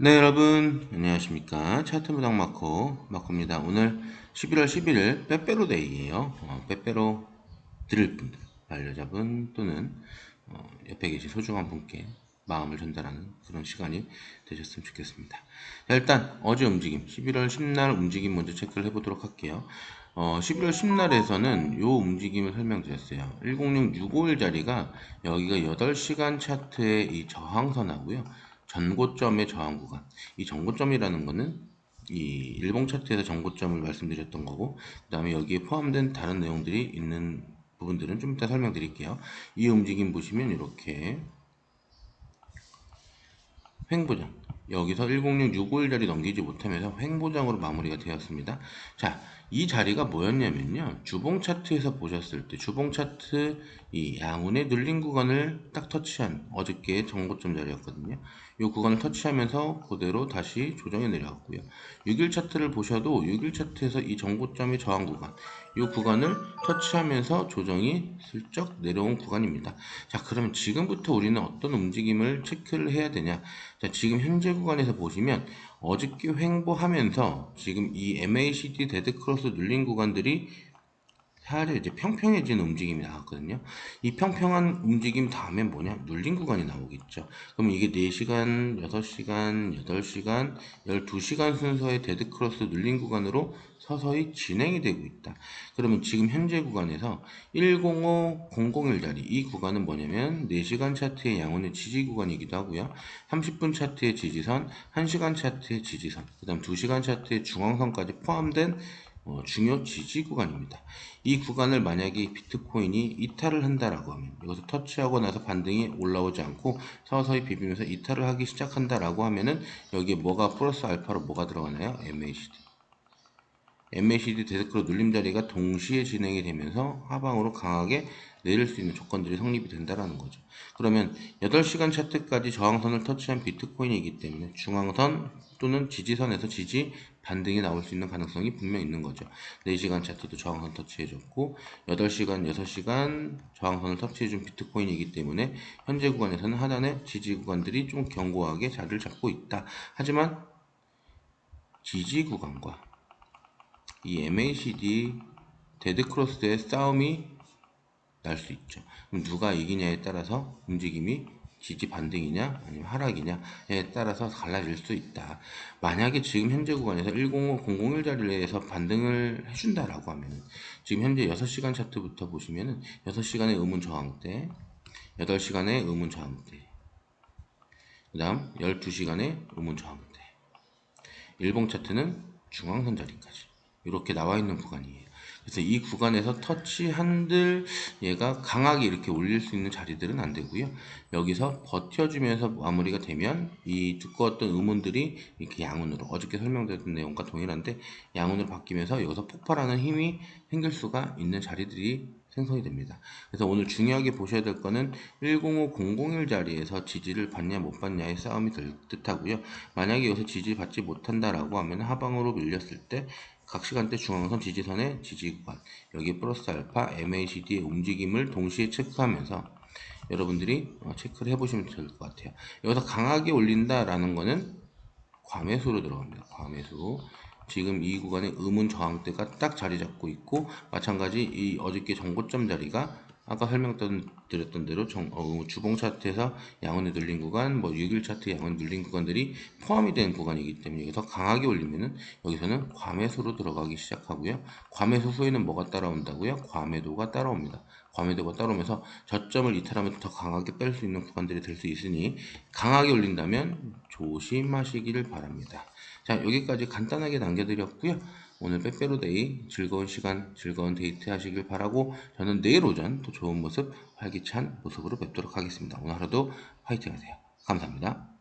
네 여러분. 안녕하십니까. 차트 무당 마코 마코입니다. 오늘 11월 11일 빼빼로 데이예요. 어, 빼빼로 드릴 분들 반려자분 또는 어, 옆에 계신 소중한 분께 마음을 전달하는 그런 시간이 되셨으면 좋겠습니다. 자, 일단 어제 움직임 11월 10날 움직임 먼저 체크를 해보도록 할게요. 어, 11월 10날에서는 요 움직임을 설명드렸어요. 10665일 자리가 여기가 8시간 차트의 이 저항선하고요 전고점의 저항 구간. 이 전고점이라는 거는 이 일봉 차트에서 전고점을 말씀드렸던 거고 그 다음에 여기에 포함된 다른 내용들이 있는 부분들은 좀 이따 설명드릴게요. 이 움직임 보시면 이렇게 횡보장 여기서 10665일 자리 넘기지 못하면서 횡보장으로 마무리가 되었습니다. 자, 이 자리가 뭐였냐면요. 주봉 차트에서 보셨을 때 주봉 차트 이 양운의 눌린 구간을 딱 터치한 어저께 정고점 자리였거든요. 이 구간을 터치하면서 그대로 다시 조정해 내려왔고요. 6일 차트를 보셔도 6일 차트에서 이 정고점의 저항 구간 이 구간을 터치하면서 조정이 슬쩍 내려온 구간입니다. 자 그러면 지금부터 우리는 어떤 움직임을 체크를 해야 되냐 자 지금 현재 구간에서 보시면 어저께 횡보하면서 지금 이 MACD 데드크로스 눌린 구간들이 살짝 이제 평평해지는 움직임이 나왔거든요. 이 평평한 움직임 다음에 뭐냐? 눌린 구간이 나오겠죠. 그럼 이게 4시간, 6시간, 8시간, 12시간 순서의 데드크로스 눌린 구간으로 서서히 진행이 되고 있다. 그러면 지금 현재 구간에서 105, 001 자리 이 구간은 뭐냐면 4시간 차트의 양원의 지지 구간이기도 하고요. 30분 차트의 지지선, 1시간 차트의 지지선, 그 다음 2시간 차트의 중앙선까지 포함된 어, 중요 지지 구간입니다. 이 구간을 만약에 비트코인이 이탈을 한다라고 하면 이것을 터치하고 나서 반등이 올라오지 않고 서서히 비비면서 이탈을 하기 시작한다라고 하면은 여기에 뭐가 플러스 알파로 뭐가 들어가나요? MACD. MACD 데스크로 눌림 자리가 동시에 진행이 되면서 하방으로 강하게 내릴 수 있는 조건들이 성립이 된다라는 거죠. 그러면 8시간 차트까지 저항선을 터치한 비트코인이기 때문에 중앙선 또는 지지선에서 지지 반등이 나올 수 있는 가능성이 분명 있는 거죠. 4시간 차트도 저항선 터치해줬고 8시간, 6시간 저항선을 터치해준 비트코인이기 때문에 현재 구간에서는 하단의 지지 구간들이 좀 견고하게 자리를 잡고 있다. 하지만 지지 구간과 이 MACD 데드크로스의 싸움이 날 수 있죠. 그럼 누가 이기냐에 따라서 움직임이 지지 반등이냐 아니면 하락이냐에 따라서 달라질 수 있다. 만약에 지금 현재 구간에서 105, 001 자리에서 반등을 해준다라고 하면 지금 현재 6시간 차트부터 보시면은 6시간의 의문 저항대, 8시간의 의문 저항대, 그 다음 12시간의 의문 저항대, 일봉 차트는 중앙선 자리까지 이렇게 나와 있는 구간이에요. 그래서 이 구간에서 터치 한들 얘가 강하게 이렇게 올릴 수 있는 자리들은 안 되고요. 여기서 버텨주면서 마무리가 되면 이 두꺼웠던 의문들이 이렇게 양운으로 어저께 설명드렸던 내용과 동일한데 양운으로 바뀌면서 여기서 폭발하는 힘이 생길 수가 있는 자리들이 생성이 됩니다. 그래서 오늘 중요하게 보셔야 될 거는 105, 001 자리에서 지지를 받냐 못 받냐의 싸움이 될 듯하고요. 만약에 여기서 지지 받지 못한다라고 하면 하방으로 밀렸을 때 각 시간대 중앙선 지지선의 지지 구간 여기 플러스 알파 MACD의 움직임을 동시에 체크하면서 여러분들이 어, 체크를 해보시면 될 것 같아요. 여기서 강하게 올린다라는 거는 과매수로 들어갑니다. 과매수. 지금 이 구간에 의문 저항대가 딱 자리 잡고 있고 마찬가지 이 어저께 정고점 자리가 아까 설명드렸던 대로 정, 어, 주봉 차트에서 양원에 눌린 구간, 뭐 6일 차트 양원 눌린 구간들이 포함이 된 구간이기 때문에 여기서 강하게 올리면은 여기서는 과매수로 들어가기 시작하고요. 과매수 후에는 뭐가 따라온다고요? 과매도가 따라옵니다. 과매도가 따라오면서 저점을 이탈하면 더 강하게 뺄 수 있는 구간들이 될 수 있으니 강하게 올린다면 조심하시기를 바랍니다. 자 여기까지 간단하게 남겨드렸고요. 오늘 빼빼로데이 즐거운 시간, 즐거운 데이트 하시길 바라고 저는 내일 오전 또 좋은 모습, 활기찬 모습으로 뵙도록 하겠습니다. 오늘 하루도 화이팅 하세요. 감사합니다.